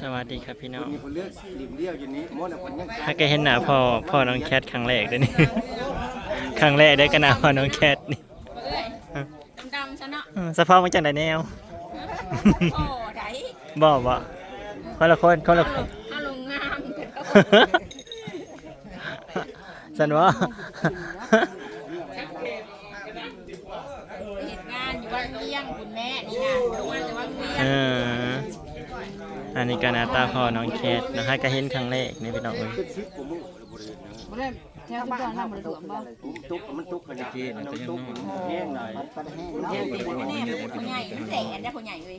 สวัสดีครับพี่น้องมีคนเลือกริมเลี้ยวอยู่นี้มดคนยังถ้าแกเห็นหน้าพ่อพ่อน้องแคทครั้งแรกเด้อนี่ ครั้งแรกได้อก็หน้าพ่อน้องแคทนี่ดำๆซะเนาะอืมสะพอมาจากไหนแนวโอ้ไดบอกว่าคนละคนคนละคนเอาลงงามเถอะสันว่าเหตุงานอยู่วัดเวียงคุณแม่นี่นะลงมาจากวัดเวียเอง ออันนี้ก็หน้าตาพ่อน้องแคทนะฮะก็เห็นครั้งแรกนี่พี่น้องเอ้ยเป็นชิปผมมึงบริเวณนะบ่ได้แถวบ้านทำบ่ได้ถ่วมบ่ผมตุกมันตุกขนาดนี้น้ำตุกมันแห้งหน่อยแน่แน่ผู้ใหญ่แสนได้ผู้ใหญ่เลย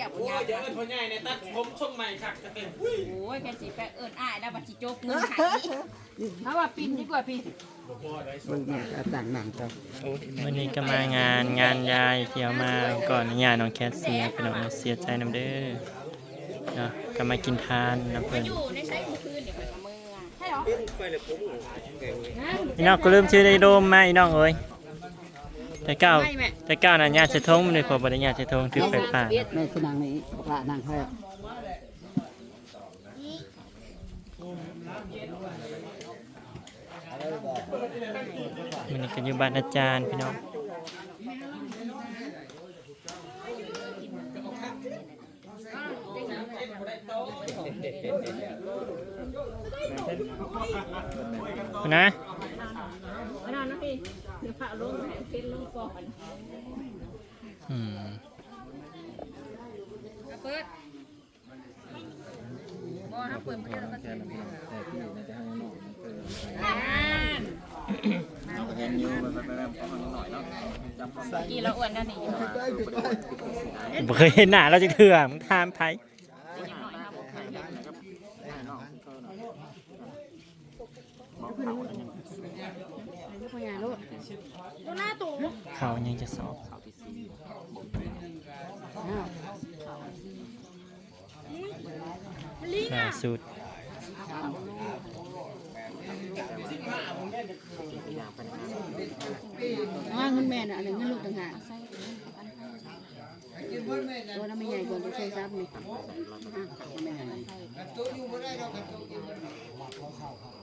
จับผู้ใหญ่เดี๋ยวเอินพ่อใหญ่ในตัดผมช่วงใหม่ค่ะจะเป็นโอ้ยแกสิไปเอิ้นอ้ายได้บัดสิจกเงินหายถ้าว่าปินดีกว่าพี่วันนี้ก็มางานงานยายที่เอามาก่อนยายน้องแคทเสียพี่น้องเอ้ยเสียใจน้ำเด้อ เนาะก็มากินทานน้ำเพิ่นอยู่ในใช้คืนเดี๋ยวไปกับมือใช่หรอพี่น้องก็ลืมชื่อในโดมมาอีน้องเอ้ยแต่เก้าแต่เก้าน่ะญาติเสยทงมันเลยพอบริญาติเสยทงถือไฟฟ้าแม่สินางนี้พระนางพ่อมันนี่ก็อยู่บ้านอาจารย์พี่น้อง นะมานอนนะพี่เดี๋ยวพาลงให้เป็นลงก่อนอืมเปิดบ่ถ้าเปิดบ่ได้เราก็สิกี่เราอ้วนนั่นนี่ยังหน่อยบ่เคยเห็นหน้าเราจะเถื่อมึงทามไผครับผม ดูหน้าตู่เขายังจะสอบเขาที่สี่ลิงล่าสุดอ่าเงินแม่น่ะอันนี้เงินลูกต่างหาก ตัวนั้นไม่ใหญ่กว่าตัวใช้ซับนี่อะแม่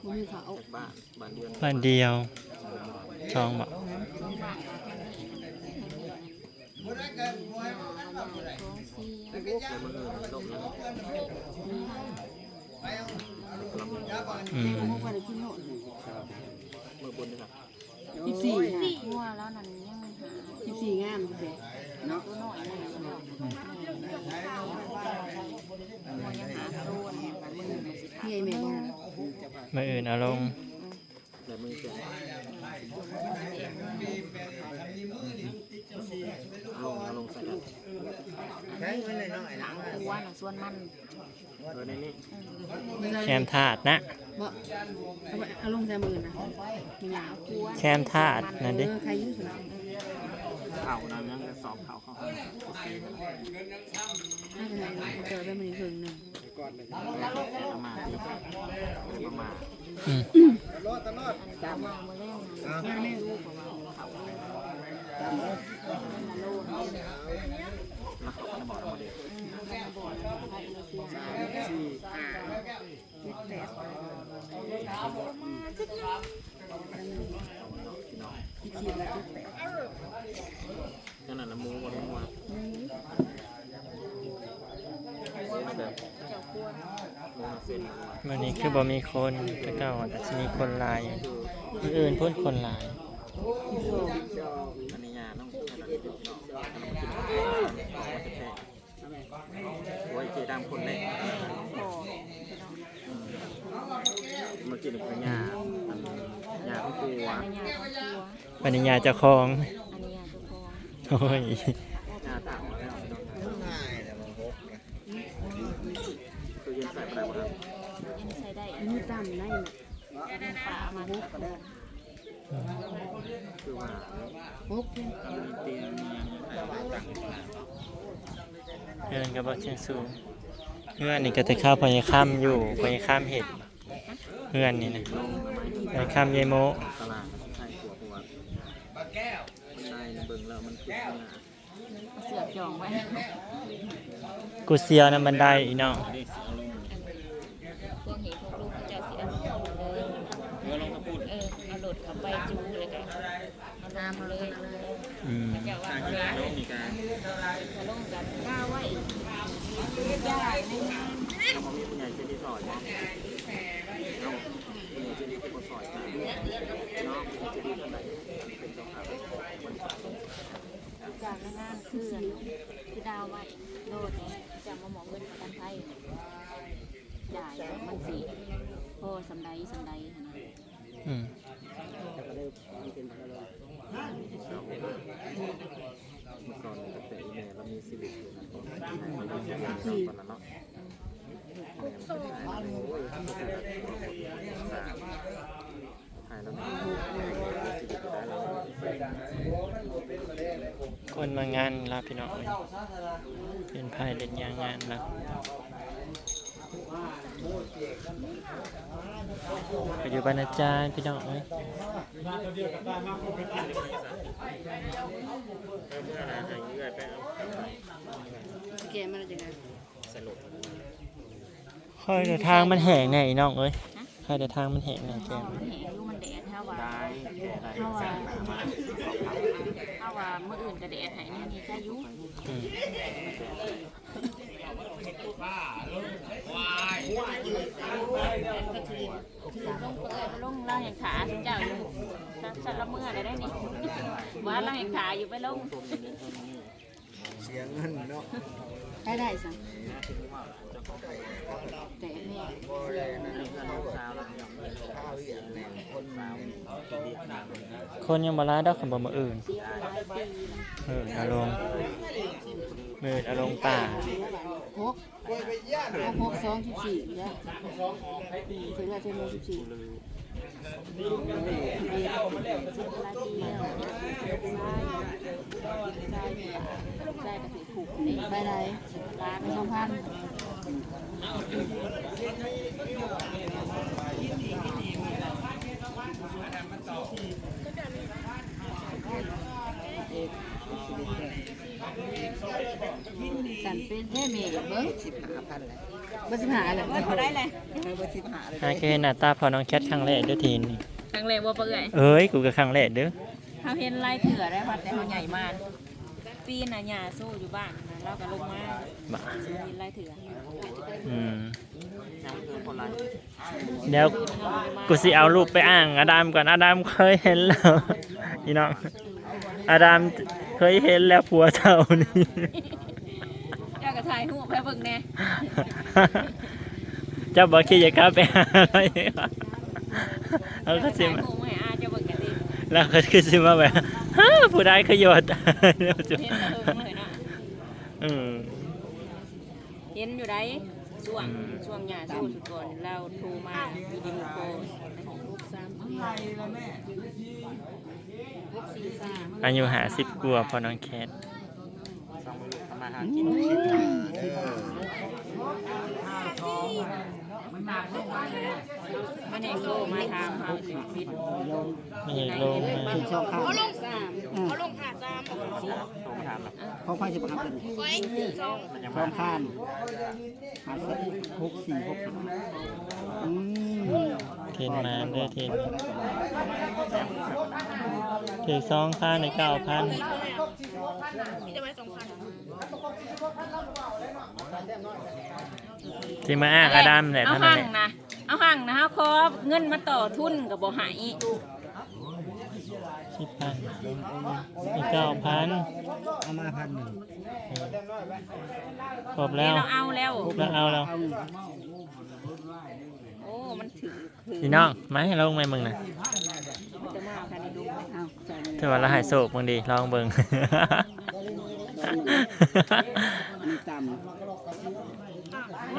บ่มีเขาบ้านเดียวชองบอกอืมพวกว่าได้กินโน่นสิบสี่หัวแล้วนั่นยังหาสิบสี่งามเด้ เนาะตัวหน่วยังหาตัวเนี่ยมันมือสิพี่ไอ้แม่บ่มื่ออื่นอาลงหนังตัวหนังส่วนมันแคมทาดนะบ่เอาลงแต่มือนะมีหยาวกลัวแคมทาดนั่นดิใครยุ่งสุด เขานั้นยังจะสอบเขาเขาน่าจะไหนเจอได้มันอีกครึ่งหนึ่งประมาณประมาณอืมตามมาเมื่อแรกนะแม่ลูกของเราเขาที่ขีดละจุดแปด ขนาดน้ำมูกมันว่าแบบเส้น วันนี้ คือบ่มีคนแต่เก่าอาจจะมีคนหลายมื่ออื่นเพิ่นคนหลายอันนี้ยาต้องขนาดนี้โอ้ยเจดำคนแรกมากินกับยาอันยาของกูอะอันนี้ตัวปริญญาเจ้าของอันนี้ตัวโอ้ยยาต่างแล้วคือเย็นใส่ไปแล้วครับ ยังใช้ได้ มือต่ำได้น่ะปลามาบุกก็ได้คือว่ามีเตียงมีต่างเพื่อนก็บอกเชียงสูงเพื่อนนี่ก็จะเข้าพยาค่ำอยู่พยาค่ำเห็ดเพื่อนนี่นะพยาค่ำยายโมตลาดมันใช่หัวหัวมันได้เบิ่งแล้วมันคือเสือกจองไว้กูเสียวน้ำบันไดอีน้อง ดเข้าไปจูเลยกันเอาลงมาเลยอืมเจ้าว่าทางเอาขึ้นเลยน้องมีการเอาลงกันก้าวไว้ย่าในงานเขามีผู้ใหญ่ใจดีสอนเนาะเนาะผู้ใหญ่ใจดีที่มาสอนกันเนาะผู้ใหญ่ใจดีท่านใดเป็นเจ้าภาพจากในงานคือที่ดาวไว้โหลดนี้จะมาหมอเงินประกันภัยจ่ายมันสิโอ้สำใดสำใดนะ อืม เมื่อก่อนตั้งแต่อีเมลเรามีสิริอยู่นะตอนนั้นเนาะถ่ายแล้วมีสิริก็ได้แล้ว คนมางานรับพี่น้องเป็นไพ่เล่นยางงานรับไปอยู่บรรณาจารย์พี่น้องเอ้ยเมื่ออะไหายเแกมันจะไงสรุปค่อยเดินทางมันแห้งแน่อีน้องเอ้ยค่อยเดินทางมันแห้งแน่แกมมันแหงอยู่มันแดดเท่าว่าได้แก่ได้เท่าแสว่างมาเท่าว่าเมื่ออื่นก็แดดหายนี่มีแค่ยุอืมลงเปิดลงล่างแห่งขาสุนเจ้าอยู่สัตว์ละเมื่อได้ได้นี่ว่าล่างแห่งขาอยู่ไปลง ได้ได้สั่งแต่แม่คนยังมาล้าดอกคำบอกมาอื่นเอออารมณ์เมิดอารมณ์ป่าหกหกหกสองสิบสี่เนี่ยถึงว่าจะมีสิบสี่ ใช่ก็ถือถูกไปไหนร้านสองพันสั่น เป็นแค่เมย์เบิ้งสิบห้าพันเลยเบิ้งสิบห้าเลยว่าเขาได้เลยหาเคยเห็นหน้าตาพอน้องแคทครั้งแรกเด้อทีนี่ครั้งแรกว่าเปื่อยเอ้ยกูก็ครั้งแรกเด้อเขาเห็นลายเถื่อได้พัดแต่เขาใหญ่มากปีน่ะหญ้าสู้อยู่บ้านนะเราก็ลงมาบ่าเห็นลายเถื่ออืมยังคือคนไรเดี๋ยวกูสิเอารูปไปอ้างอาดามก่อนอาดามเคยเห็นแล้วพี่น้องอาดามเคยเห็นแล้วผัวเจ้านี่เจ้าก็ถ่ายรูปไปเบิ่งแน่เจ้าบอกคิดจะกล้าไปหาอะไรวะเอาก็สิถ่ายมารูปให้อาเจ้าเบิ่งกันดิแล้วก็คือสิมาแบบฮะผู้ใดขยดเดี๋ยวจะเห็นแล้วเบิ่งเลยเนาะอืมเห็นอยู่ได้ช่วงช่วงหญ้าสู้สุดก่อนเราโทรมาวิดีโอคอลลูกสามเดือนอายุหาสิบกว่าพอน้องแคทสอง มือทำมาหากินมันเองโทรมาถามเขาชีวิตไม่เห็นลงมาชอบข้าวเอาลงโทรมาถามแบบของไฟสิบห้าเป็นมันยังสองพันหาสิบหกสี่หกอืมเทนมาด้อเทนถือสองพันในเก้าพัน ที่มาอ้างอาดัมแหละเอาเท่านั้หั่นงแหละนะ เอาหั่งนะฮะขอเงินมาต่อทุนกับบ่ใหายสิบพันในเก้าพันเอามาพันหนึ่งครบแล้วเราเอาแล้ว แล้วเอาแล้วโอ้ มันถือคือพี่น้องมาให้ลงไหมมึงนะมันจะมาเอากันในดูเอาใส่เลยถือว่าเราหายโศกมึงดีลองเบิ่งมีตำ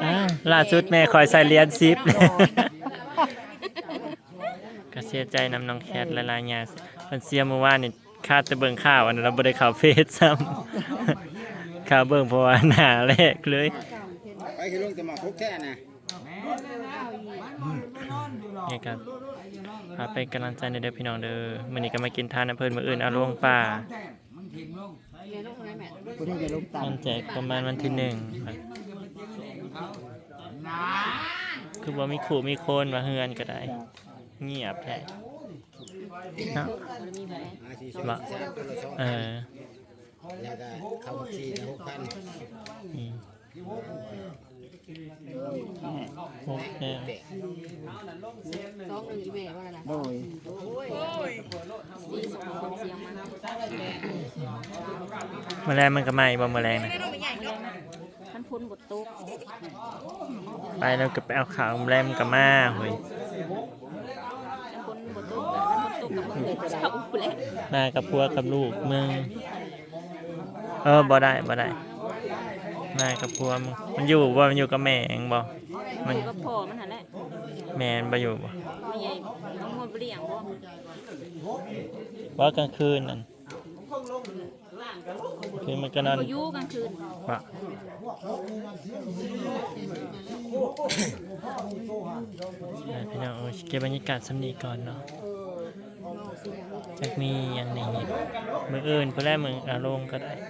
อ้าวล่าสุดแม่คอยใส่เหรียญซิป ก็เสียใจนำน้องแคทและลายยามันเสียเมื่อวานนี่คาดแต่เบิ่งข่าวอันนั้นเราบ่ได้ข่าวเฟซซ้ำข่าวเบิ่งเพราะว่าหน้าแรกเลยไปคือลงจะมาพกแค่น่ะนี่ครับพาไปกำลังใจในเด้อพี่น้องเด้อมื้อนี้ก็มากินทานน้ำเพิ่นมื้ออื่นเอาลงป่า กูได้จะลงตำมันแจกประมาณวันที่หนึ่งครับคือบ่มีขู่มีโคนว่าเฮือนก็ได้ เงียบแท้เนาะมันมีไหมอาชีพสองแสนคนละสองเอพันอแล้วก็เข้าบัญชีหกพันอืม โอเคสองหนึ่งอีเมลว่าอะไรนะโดยสี่สองคนเสียงมันแมลงมันก็ไหม้บ่แมลงนะท่านพ้นบทตุ๊กไปแล้วก็ไปเอาขาวแมลงมันก็มาเฮ้ยท่านพ้นบทตุ๊กท่านพ้นตุ๊กกับมึงเจ้าแหละมากับพัวกับลูกมึงเออบ่ได้บ่ได้ มากับพัวมึงมันอยู่บ่มันอยู่กับแม่เองบ่มันอยู่กับพ่อมันหันแหละแม่นบ่อยู่บ่ไม่ใหญ่ต้องงดเปลี่ยงบ่ว่ากลางคืนนั่นคืนมันก็นอนบ่อยู่กลางคืนว่ะอ่าพี่น้องเออเก็บบรรยากาศสำนีก่อนเนาะจากนี้อย่างนี้มืออื่นเพื่อแรกมืออาลงก็ได้เ